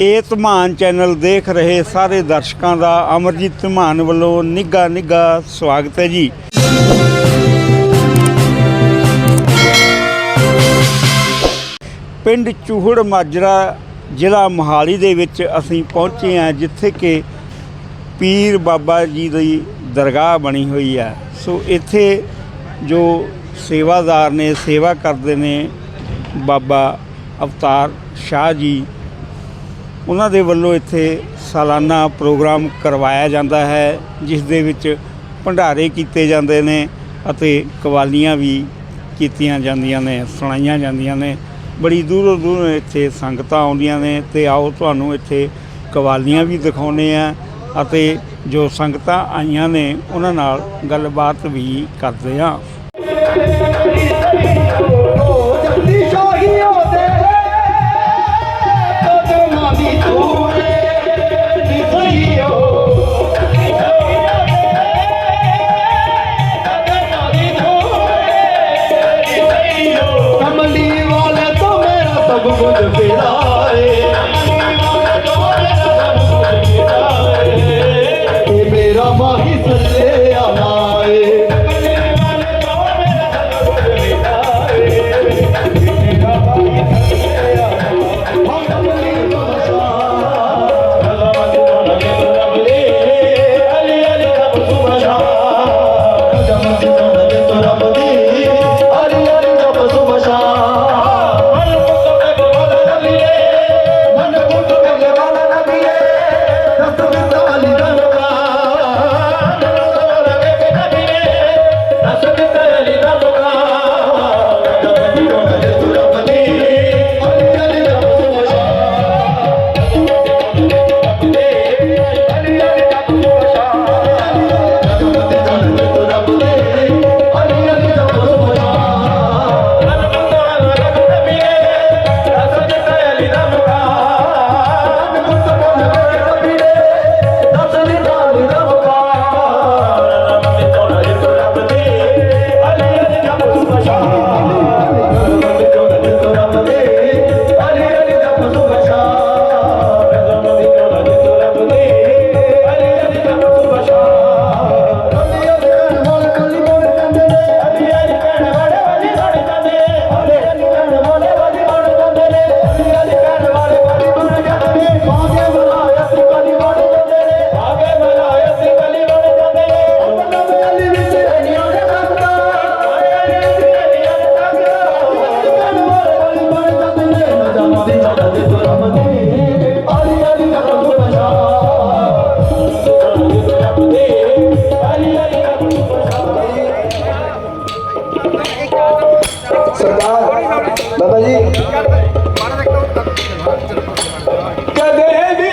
ਇਹ ਧਮਾਨ ਚੈਨਲ ਦੇਖ ਰਹੇ ਸਾਰੇ ਦਰਸ਼ਕਾਂ ਦਾ ਅਮਰਜੀਤ ਧਮਾਨ ਵੱਲੋਂ ਨਿੱਘਾ ਨਿੱਘਾ ਸਵਾਗਤ ਹੈ ਜੀ। ਪਿੰਡ ਚੂਹੜ ਮਾਜਰਾ ਜ਼ਿਲ੍ਹਾ ਮੋਹਾਲੀ ਦੇ ਵਿੱਚ ਅਸੀਂ ਪਹੁੰਚੇ ਹਾਂ, ਜਿੱਥੇ ਕਿ ਪੀਰ ਬਾਬਾ ਜੀ ਦੀ ਦਰਗਾਹ ਬਣੀ ਹੋਈ ਹੈ। ਸੋ ਇੱਥੇ ਜੋ ਸੇਵਾਦਾਰ ਨੇ, ਸੇਵਾ ਕਰਦੇ ਨੇ ਬਾਬਾ ਅਵਤਾਰ ਸ਼ਾਹ ਜੀ ਉਹਨਾਂ ਦੇ ਵੱਲੋਂ ਇੱਥੇ ਸਾਲਾਨਾ ਪ੍ਰੋਗਰਾਮ ਕਰਵਾਇਆ ਜਾਂਦਾ ਹੈ, ਜਿਸ ਦੇ ਵਿੱਚ ਭੰਡਾਰੇ ਕੀਤੇ ਜਾਂਦੇ ਨੇ ਅਤੇ ਕਵਾਲੀਆਂ ਵੀ ਕੀਤੀਆਂ ਜਾਂਦੀਆਂ ਨੇ, ਸੁਣਾਈਆਂ ਜਾਂਦੀਆਂ ਨੇ। ਬੜੀ ਦੂਰੋਂ ਦੂਰੋਂ ਇੱਥੇ ਸੰਗਤਾਂ ਆਉਂਦੀਆਂ ਨੇ ਤੇ ਆਓ ਤੁਹਾਨੂੰ ਇੱਥੇ ਕਵਾਲੀਆਂ ਵੀ ਦਿਖਾਉਨੇ ਆ ਅਤੇ ਜੋ ਸੰਗਤਾਂ ਆਈਆਂ ਨੇ, ਉਹਨਾਂ ਨਾਲ ਗੱਲਬਾਤ ਵੀ ਕਰਦੇ ਆ ਸਰਦਾਰ ਬਾਬਾ ਜੀ। ਕਦੇ ਵੀ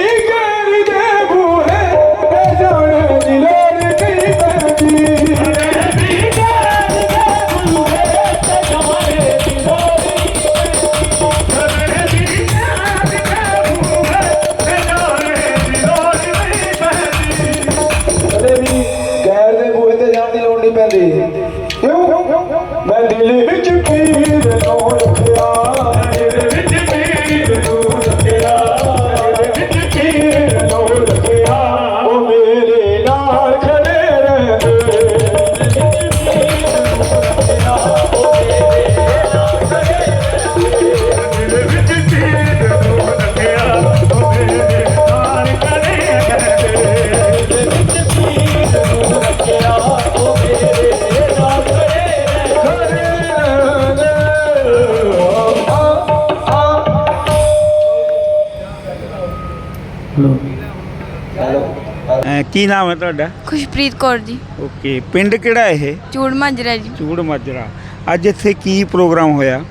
ਕੀ ਨਾਮ ਹੈ ਤੁਹਾਡਾ? ਖੁਸ਼ਪ੍ਰੀਤ ਕੌਰ ਜੀ। ਓਕੇ ਪਿੰਡ ਕਿਹੜਾ ਇਹ? ਚੂੜ ਮਾਜਰਾ ਜੀ। ਚੂੜ ਮਾਜਰਾ। ਅੱਜ ਇੱਥੇ ਕੀ ਪ੍ਰੋਗਰਾਮ ਹੋਇਆ?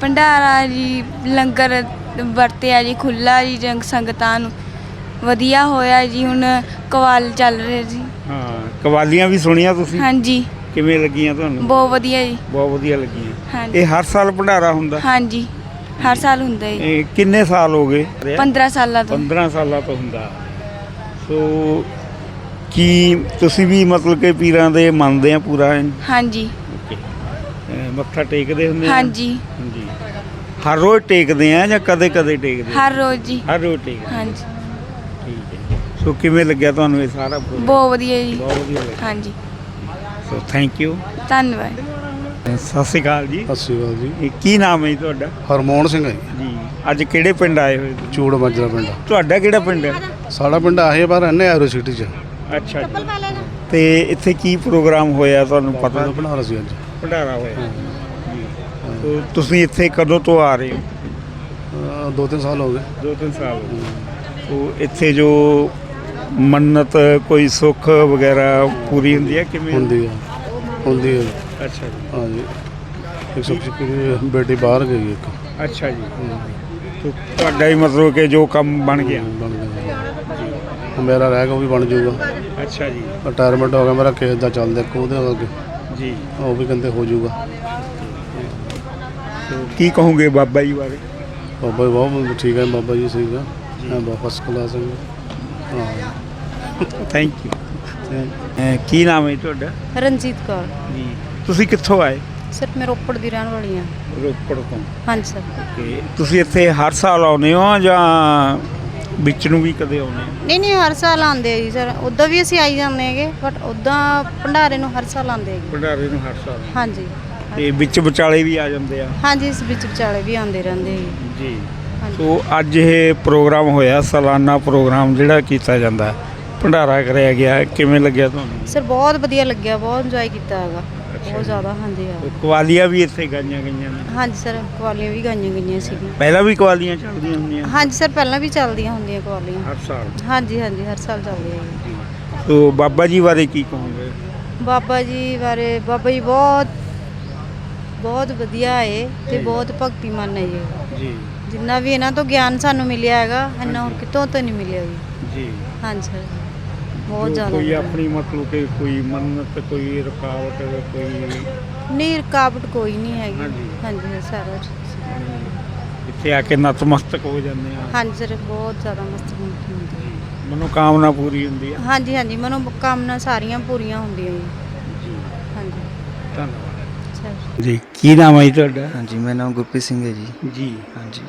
ਭੰਡਾਰਾ ਜੀ ਲੰਗਰ ਵਰਤਿਆ ਜੀ ਖੁੱਲਾ ਜੀ ਜੰਗ ਸੰਗਤਾਂ ਨੂੰ। ਵਧੀਆ ਹੋਇਆ ਜੀ ਹੁਣ ਕਵਾਲ ਚੱਲ ਰਹੇ ਜੀ। ਹਾਂ ਕਵਾਲੀਆਂ ਵੀ ਸੁਣੀਆਂ ਤੁਸੀਂ? ਹਾਂਜੀ। ਕਿਵੇਂ ਲੱਗੀਆਂ ਤੁਹਾਨੂੰ? ਬਹੁਤ ਵਧੀਆ ਜੀ। ਬਹੁਤ ਵਧੀਆ ਲੱਗੀਆਂ। ਇਹ ਹਰ ਸਾਲ ਭੰਡਾਰਾ ਹੁੰਦਾ? ਹਾਂਜੀ। ਹਰ ਸਾਲ ਹੁੰਦਾ ਜੀ। ਕਿੰਨੇ ਸਾਲ ਹੋ ਗਏ? 15 ਸਾਲਾਂ ਤੋਂ। 15 ਸਾਲਾਂ ਤੋਂ ਹੁੰਦਾ। ਸੋ ਕੀ ਤੁਸੀਂ ਵੀ ਮਤਲਬ ਕਿ ਪੀਰਾਂ ਦੇ ਮੰਨਦੇ ਆ ਪੂਰਾ ਹਾਂਜੀ। ਓਕੇ। ਅਹ ਮੱਥਾ ਟੇਕਦੇ ਹੁੰਦੇ ਆ? ਹਾਂਜੀ। ਹਾਂਜੀ। ਹਰ ਰੋਜ਼ ਟੇਕਦੇ ਆ ਜਾਂ ਕਦੇ ਕਦੇ ਟੇਕਦੇ ਆ? ਹਰ ਰੋਜ਼ ਜੀ। ਹਰ ਰੋਜ਼ ਟੇਕਦੇ ਹਾਂਜੀ। ਠੀਕ ਹੈ। ਸੋ ਕਿਵੇਂ ਲੱਗਿਆ ਤੁਹਾਨੂੰ ਇਹ ਸਾਰਾ ਪ੍ਰੋਗਰਾਮ? ਬਹੁਤ ਵਧੀਆ ਜੀ। ਬਹੁਤ ਵਧੀਆ ਲੱਗਿਆ। ਹਾਂਜੀ। ਸੋ ਥੈਂਕ ਯੂ ਧੰਨਵਾਦ। ਸਤਿ ਸ਼੍ਰੀ ਅਕਾਲ ਜੀ। ਸਤਿ ਸ਼੍ਰੀ ਅਕਾਲ ਜੀ। ਇਹ ਕੀ ਨਾਮ ਹੈ ਜੀ ਤੁਹਾਡਾ? ਹਰਮੋਹਨ ਸਿੰਘ ਹੈ ਜੀ, ਜੀ। ਅੱਜ ਕਿਹੜੇ ਪਿੰਡ ਆਏ ਹੋਏ ਤੁਸੀਂ? ਚੂੜ ਮਾਜਰਾ ਪਿੰਡ। ਤੁਹਾਡਾ ਕਿਹੜਾ ਪਿੰਡ ਹੈ? ਸਾਡਾ ਪਿੰਡ ਆਹੇ ਪਰ ਰਹਿੰਦੇ ਐਰੋ ਸਿਟੀ ਚ। ਅੱਛਾ ਜੀ। ਤੇ ਇੱਥੇ ਕੀ ਪ੍ਰੋਗਰਾਮ ਹੋਇਆ ਤੁਹਾਨੂੰ ਪਤਾ? ਪਤਾ ਬਣਾ ਸੀ ਅੱਜ। ਭੰਡਾਰਾ ਹੋਇਆ। ਜੀ ਤੋ ਤੁਸੀਂ ਇੱਥੇ ਕਦੋਂ ਤੋਂ ਆ ਰਹੇ ਹੋ? ਅਹ ਦੋ ਤਿੰਨ ਸਾਲ ਹੋ ਗਏ। ਦੋ ਤਿੰਨ ਸਾਲ ਹੋ ਗਏ। ਤੋ ਇੱਥੇ ਜੋ ਮੰਨਤ ਕੋਈ ਸੁੱਖ ਵਗੈਰਾ ਪੂਰੀ ਹੁੰਦੀ ਹੈ ਕਿਵੇਂ? ਹੁੰਦੀ ਹੈ ਹੁੰਦੀ ਹੈ ਅੱਛਾ ਜੀ। ਹਾਂਜੀ। ਇੱਕ ਸਭ ਤੋਂ ਬੇਟੀ ਬਾਹਰ ਗਈ ਇੱਕ। ਅੱਛਾ ਜੀ। ਤੋ ਤੁਹਾਡਾ ਹੀ ਮਤਲਬ ਕਿ ਜੋ ਕੰਮ ਬਣ ਗਿਆ। ਬਣ ਗਿਆ। ਮੇਰਾ ਰਹਿ ਗਿਆ ਉਹ ਵੀ ਬਣ ਜਾਊਗਾ। ਅੱਛਾ ਜੀ। ਰਿਟਾਇਰਮੈਂਟ ਹੋ ਗਿਆ ਮੇਰਾ ਕੇਸ ਦਾ ਚੱਲਦਾ ਇੱਕ ਉਹਦੇ ਅੱਗੇ। ਜੀ। ਉਹ ਵੀ ਕਹਿੰਦੇ ਹੋ ਜਾਊਗਾ। ਕੀ ਕਹੋਗੇ ਬਾਬਾ ਜੀ ਬਾਰੇ? ਬਾਬਾ ਜੀ ਬਹੁਤ ਠੀਕ ਹੈ ਬਾਬਾ ਜੀ ਸੀਗਾ ਹਾਂ। ਬਹੁਤ ਫਸਟ ਕਲਾਸ ਹੈ ਹਾਂ। ਥੈਂਕ ਯੂ ਕੀ ਨਾਮ ਹੈ ਤੁਹਾਡਾ? ਰਣਜੀਤ ਕੌਰ। ਜੀ। ਤੁਸੀਂ ਕਿੱਥੋਂ ਆਏ? ਸਰ ਮੈਂ ਰੋਪੜ ਦੀ ਰਹਿਣ ਵਾਲੀ ਹਾਂ। ਰੋਪੜ ਤੋਂ। ਹਾਂਜੀ ਸਰ। ਤੁਸੀਂ ਇੱਥੇ ਹਰ ਸਾਲ ਆਉਂਦੇ ਹੋ ਜਾਂ ਵਿੱਚ ਨੂੰ ਵੀ ਕਦੇ ਆਉਂਦੇ ਨਹੀਂ ਨਹੀਂ ਹਰ ਸਾਲ ਆਉਂਦੇ ਆ ਜੀ ਸਰ। ਉਦਾਂ ਵੀ ਅਸੀਂ ਆਈ ਜਾਂਦੇ ਹੈਗੇ ਬਟ ਉਦਾਂ ਭੰਡਾਰੇ ਨੂੰ ਹਰ ਸਾਲ ਆਉਂਦੇ ਹੈਗੇ। ਭੰਡਾਰੇ ਨੂੰ ਹਰ ਸਾਲ? ਹਾਂਜੀ। ਤੇ ਵਿੱਚ ਵਿਚਾਲੇ ਵੀ ਆ ਜਾਂਦੇ ਆ? ਹਾਂਜੀ ਇਸ ਵਿੱਚ ਵਿਚਾਲੇ ਵੀ ਆਉਂਦੇ ਰਹਿੰਦੇ ਹੈਗੇ ਜੀ। ਹਾਂਜੀ। ਸੋ ਅੱਜ ਇਹ ਪ੍ਰੋਗਰਾਮ ਹੋਇਆ ਸਾਲਾਨਾ ਪ੍ਰੋਗਰਾਮ ਜਿਹੜਾ ਕੀਤਾ ਜਾਂਦਾ। ਭੰਡਾਰਾ ਕਰਿਆ ਗਿਆ ਕਿਵੇਂ ਲੱਗਿਆ ਤੁਹਾਨੂੰ? ਸਰ ਬਹੁਤ ਵਧੀਆ ਲੱਗਿਆ ਬਹੁਤ ਇੰਜੋਏ ਕੀਤਾ ਹੈਗਾ। ਬਹੁਤ ਜ਼ਿਆਦਾ ਹਾਂਜੀ ਹਾਂ। ਤੇ ਕਵਾਲੀਆਂ ਵੀ ਇੱਥੇ ਗਾਈਆਂ ਗਈਆਂ ਨੇ? ਹਾਂਜੀ ਸਰ ਕਵਾਲੀਆਂ ਵੀ ਗਾਈਆਂ ਗਈਆਂ ਸੀਗੀਆਂ। ਪਹਿਲਾਂ ਵੀ ਕਵਾਲੀਆਂ ਚੱਲਦੀਆਂ ਹੁੰਦੀਆਂ? ਹਾਂਜੀ ਸਰ ਪਹਿਲਾਂ ਵੀ ਚੱਲਦੀਆਂ ਹੁੰਦੀਆਂ ਕਵਾਲੀਆਂ ਹਰ ਸਾਲ? ਹਾਂਜੀ ਹਾਂਜੀ ਹਰ ਸਾਲ ਚੱਲਦੀਆਂ ਹੈਗੀਆਂ ਸੋ ਬਾਬਾ ਜੀ ਬਾਰੇ ਕੀ ਕਹੋਗੇ? ਬਾਬਾ ਜੀ ਬਾਰੇ ਬਾਬਾ ਜੀ ਬਹੁਤ ਬਹੁਤ ਵਧੀਆ ਏ ਤੇ ਬਹੁਤ ਭਗਤੀਮਾਨ ਹੈ ਜੀ। ਜੀ। ਜਿੰਨਾ ਵੀ ਇਹਨਾਂ ਤੋਂ ਗਿਆਨ ਸਾਨੂੰ ਮਿਲਿਆ ਹੈਗਾ ਇੰਨਾ ਹੋਰ ਕਿਤੋਂ ਤੋਂ ਨਹੀਂ ਮਿਲਿਆ ਜੀ। ਜੀ। ਹਾਂਜੀ ਸਰ। ਬਹੁਤ ਜ਼ਿਆਦਾ ਕੋਈ। ਆਪਣੀ ਮਤਲਬ ਕਿ ਕੋਈ ਮੰਨਤ ਕੋਈ ਰੁਕਾਵਟ ਕੋਈ ਨਹੀਂ ਰੁਕਾਵਟ ਕੋਈ ਨਹੀਂ ਹੈਗੀ। ਹਾਂਜੀ। ਹਾਂਜੀ ਸਾਰਾ ਠੀਕ ਸੀ। ਇੱਥੇ ਆ ਕੇ ਨਤਮਸਤਕ ਹੋ ਜਾਂਦੇ ਆ। ਹਾਂਜੀ ਸਰ ਬਹੁਤ ਜ਼ਿਆਦਾ ਮਸਤ ਹੁੰਦੀ ਹੈ। ਮਨੋਕਾਮਨਾ ਪੂਰੀ ਹੁੰਦੀ ਆ। ਹਾਂਜੀ ਹਾਂਜੀ ਮਨੋ ਕਾਮਨਾ ਸਾਰੀਆਂ ਪੂਰੀਆਂ ਹੁੰਦੀਆਂ ਜੀ ਜੀ। ਹਾਂਜੀ। ਧੰਨਵਾਦ। ਸਰ। ਜੀ ਕੀ ਨਾਮ ਹੈ ਜੀ ਤੁਹਾਡਾ? ਹਾਂਜੀ ਮੇਰਾ ਨਾਮ ਗੁਰਪ੍ਰੀਤ ਸਿੰਘ ਹੈ ਜੀ। ਜੀ। ਹਾਂਜੀ।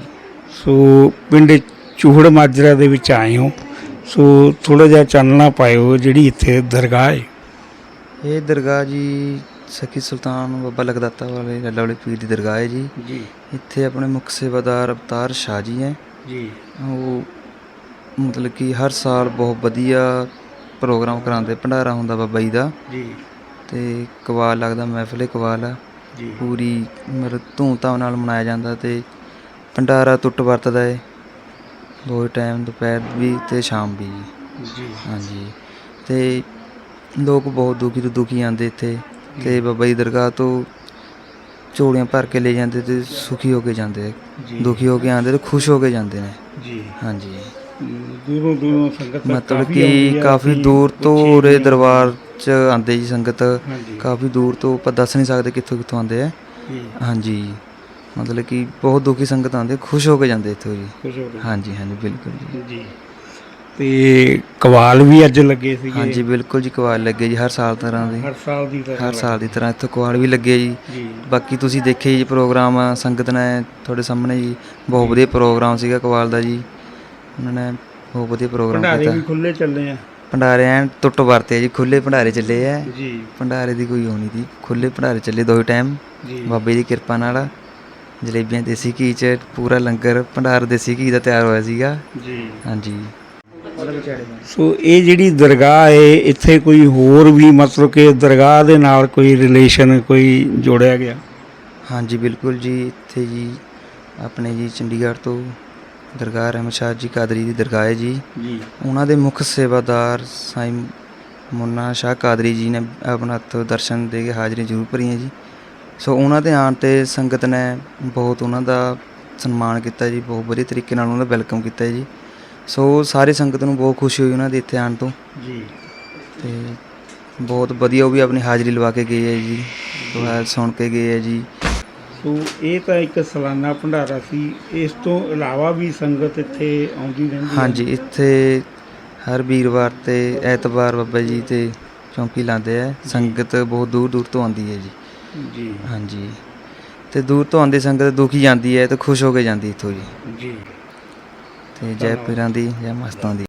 ਸੋ ਪਿੰਡ ਚੂਹੜ ਮਾਜਰਾ ਦੇ ਵਿੱਚ ਆਏ ਹੋ। ਸੋ ਥੋੜਾ ਜਿਹਾ ਚਾਨਣਾ ਪਾਇਓ ਜਿਹੜੀ ਇੱਥੇ ਦਰਗਾਹ ਹੈ ਇਹ ਦਰਗਾਹ ਜੀ ਸਖੀ ਸੁਲਤਾਨ ਬਾਬਾ ਲਖਦਾਤਾ ਵਾਲੇ ਲੱਲਾ ਵਾਲੇ ਪੀਰ ਦੀ ਦਰਗਾਹ ਹੈ ਜੀ। ਜੀ। ਇੱਥੇ ਆਪਣੇ ਮੁੱਖ ਸੇਵਾਦਾਰ ਅਵਤਾਰ ਸ਼ਾਹ ਜੀ ਹੈ। ਜੀ। ਉਹ ਮਤਲਬ ਕਿ ਹਰ ਸਾਲ ਬਹੁਤ ਵਧੀਆ ਪ੍ਰੋਗਰਾਮ ਕਰਾਉਂਦੇ ਭੰਡਾਰਾ ਹੁੰਦਾ ਬਾਬਾ ਜੀ ਦਾ। ਜੀ। ਤੇ ਕਵਾਲ ਲੱਗਦਾ ਮਹਿਫਲੇ ਕਵਾਲ ਆ। ਜੀ। ਪੂਰੀ ਮਤਲਬ ਧੂਮਧਾਮ ਨਾਲ ਮਨਾਇਆ ਜਾਂਦਾ ਤੇ ਭੰਡਾਰਾ ਟੁੱਟ ਵਰਤਦਾ ਹੈ ਦੋ ਟਾਈਮ ਦੁਪਹਿਰ ਵੀ ਤੇ ਸ਼ਾਮ ਵੀ ਜੀ। ਹਾਂਜੀ। ਤੇ ਲੋਕ ਬਹੁਤ ਦੁਖੀ ਤੋਂ ਦੁਖੀ ਆਉਂਦੇ ਇੱਥੇ। ਤੇ ਬਾਬਾ ਜੀ ਦਰਗਾਹ ਤੋਂ ਝੋਲੀਆਂ ਭਰ ਕੇ ਲੈ ਜਾਂਦੇ ਤੇ ਸੁਖੀ ਹੋ ਕੇ ਜਾਂਦੇ। ਜੀ। ਦੁਖੀ ਹੋ ਕੇ ਆਉਂਦੇ ਤੇ ਖੁਸ਼ ਹੋ ਕੇ ਜਾਂਦੇ ਨੇ। ਜੀ। ਹਾਂਜੀ। ਦੂਰੋਂ ਦੂਰੋਂ ਸੰਗਤ ਮਤਲਬ ਆਉਂਦੀ ਕਿ ਆ, ਕਾਫੀ ਦੂਰ ਤੋਂ ਉਰੇ ਦਰਬਾਰ 'ਚ ਆਉਂਦੇ ਜੀ ਸੰਗਤ। ਹਾਂਜੀ। ਕਾਫੀ ਦੂਰ ਤੋਂ ਆਪਾਂ ਦੱਸ ਨਹੀਂ ਸਕਦੇ ਕਿੱਥੋਂ ਕਿੱਥੋਂ ਆਉਂਦੇ ਆ। ਜੀ। ਹਾਂਜੀ। ਮਤਲਬ ਕਿ ਬਹੁਤ ਦੁਖੀ ਸੰਗਤ ਆਉਂਦੇ ਖੁਸ਼ ਹੋ ਕੇ ਜਾਂਦੇ ਇੱਥੋਂ ਜੀ। ਖੁਸ਼ ਹੋ ਗਏ ਹਾਂਜੀ ਹਾਂਜੀ ਬਿਲਕੁਲ ਜੀ। ਜੀ। ਤੇ ਕਵਾਲ ਵੀ ਅੱਜ ਲੱਗੇ ਸੀਗੇ। ਹਾਂਜੀ ਬਿਲਕੁਲ ਜੀ ਕਵਾਲ ਲੱਗੇ ਜੀ ਹਰ ਸਾਲ ਤਰ੍ਹਾਂ ਦੇ। ਹਰ ਸਾਲ ਦੀ ਤਰ੍ਹਾਂ। ਹਰ ਸਾਲ ਦੀ ਤਰ੍ਹਾਂ ਇੱਥੇ ਕਵਾਲ ਵੀ ਲੱਗੇ ਜੀ। ਬਾਕੀ ਤੁਸੀਂ ਦੇਖਿਆ ਜੀ ਪ੍ਰੋਗਰਾਮ ਸੰਗਤ ਨੇ ਤੁਹਾਡੇ ਸਾਹਮਣੇ ਜੀ ਬਹੁਤ ਵਧੀਆ ਪ੍ਰੋਗਰਾਮ ਸੀਗਾ ਕਵਾਲ ਦਾ ਜੀ। ਉਹਨਾਂ ਨੇ ਬਹੁਤ ਵਧੀਆ ਪ੍ਰੋਗਰਾਮ ਭੰਡਾਰੇ ਵੀ ਕੀਤਾ ਖੁੱਲੇ ਚੱਲੇ ਆ। ਭੰਡਾਰੇ ਐਨ ਟੁੱਟ ਵਰਤੇ ਜੀ ਖੁੱਲੇ ਭੰਡਾਰੇ ਚੱਲੇ ਆ। ਜੀ। ਭੰਡਾਰੇ ਦੀ ਕੋਈ ਹੋਣੀ ਦੀ ਖੁੱਲੇ ਭੰਡਾਰੇ ਚੱਲੇ ਦੋਹੇ ਟਾਈਮ ਜੀ। ਬਾਬੇ ਦੀ ਕਿਰਪਾ ਨਾਲ। ਜਲੇਬੀਆਂ ਦੇਸੀ ਘੀ ਚ ਪੂਰਾ ਲੰਗਰ ਭੰਡਾਰ ਦੇਸੀ ਘੀ ਦਾ ਤਿਆਰ ਹੋਇਆ ਸੀਗਾ। ਜੀ। ਹਾਂਜੀ। ਸੋ ਇਹ ਜਿਹੜੀ ਦਰਗਾਹ ਹੈ ਇੱਥੇ ਕੋਈ ਹੋਰ ਵੀ ਮਤਲਬ ਕਿ ਦਰਗਾਹ ਦੇ ਨਾਲ ਕੋਈ ਰਿਲੇਸ਼ਨ ਕੋਈ ਜੋੜਿਆ ਗਿਆ? ਹਾਂਜੀ ਬਿਲਕੁਲ ਜੀ। ਇੱਥੇ ਜੀ ਆਪਣੇ ਜੀ ਚੰਡੀਗੜ੍ਹ ਤੋਂ ਦਰਗਾਹ ਰਹਿਮਤ ਸ਼ਾਹ ਜੀ ਕਾਦਰੀ ਦੀ ਦਰਗਾਹ ਹੈ ਜੀ। ਜੀ। ਉਹਨਾਂ ਦੇ ਮੁੱਖ ਸੇਵਾਦਾਰ ਸਾਈਂ ਮੁੰਨਾ ਸ਼ਾਹ ਕਾਦਰੀ ਜੀ ਨੇ ਆਪਣਾ ਹੱਥੋਂ ਦਰਸ਼ਨ ਦੇ ਕੇ ਹਾਜ਼ਰੀ ਜ਼ਰੂਰ ਭਰੀਆਂ ਜੀ। ਸੋ ਉਹਨਾਂ ਦੇ ਆਉਣ ਤੇ ਸੰਗਤ ਨੇ ਬਹੁਤ ਉਹਨਾਂ ਦਾ ਸਨਮਾਨ ਕੀਤਾ ਜੀ ਬਹੁਤ ਵਧੀਆ ਤਰੀਕੇ ਨਾਲ ਉਹਨਾਂ ਦਾ ਵੈਲਕਮ ਕੀਤਾ ਜੀ। ਸੋ ਸਾਰੀ ਸੰਗਤ ਨੂੰ ਬਹੁਤ ਖੁਸ਼ੀ ਹੋਈ ਉਹਨਾਂ ਦੇ ਇੱਥੇ ਆਉਣ ਤੋਂ। ਜੀ। ਤੇ ਬਹੁਤ ਵਧੀਆ ਉਹ ਵੀ ਆਪਣੀ ਹਾਜ਼ਰੀ ਲਵਾ ਕੇ ਗਏ ਹੈ ਜੀ ਦੁਆ ਸੁਣ ਕੇ ਗਏ ਹੈ ਜੀ। ਸੋ ਇਹ ਤਾਂ ਇੱਕ ਸਾਲਾਨਾ ਭੰਡਾਰਾ ਸੀ ਇਸ ਤੋਂ ਇਲਾਵਾ ਵੀ ਸੰਗਤ ਇੱਥੇ ਆਉਂਦੀ ਰਹਿੰਦੀ ਹੈ? ਹਾਂਜੀ ਇੱਥੇ ਹਰ ਵੀਰਵਾਰ ਤੇ ਐਤਵਾਰ ਬਾਬਾ ਜੀ ਤੇ ਚੌਂਕੀ ਲਾਉਂਦੇ ਆ ਸੰਗਤ ਬਹੁਤ ਦੂਰ ਦੂਰ ਤੋਂ ਆਉਂਦੀ ਹੈ ਜੀ। ਜੀ। ਹਾਂਜੀ। ਤੇ ਦੂਰ ਤੋਂ ਆਉਂਦੀ ਸੰਗਤ ਦੁਖੀ ਜਾਂਦੀ ਹੈ ਤੇ ਖੁਸ਼ ਹੋ ਕੇ ਜਾਂਦੀ ਇੱਥੋਂ ਜੀ। ਜੀ। ਤੇ ਜੈ ਪੀਰਾਂ ਦੀ ਜੈ ਮਸਤਾਂ ਦੀ।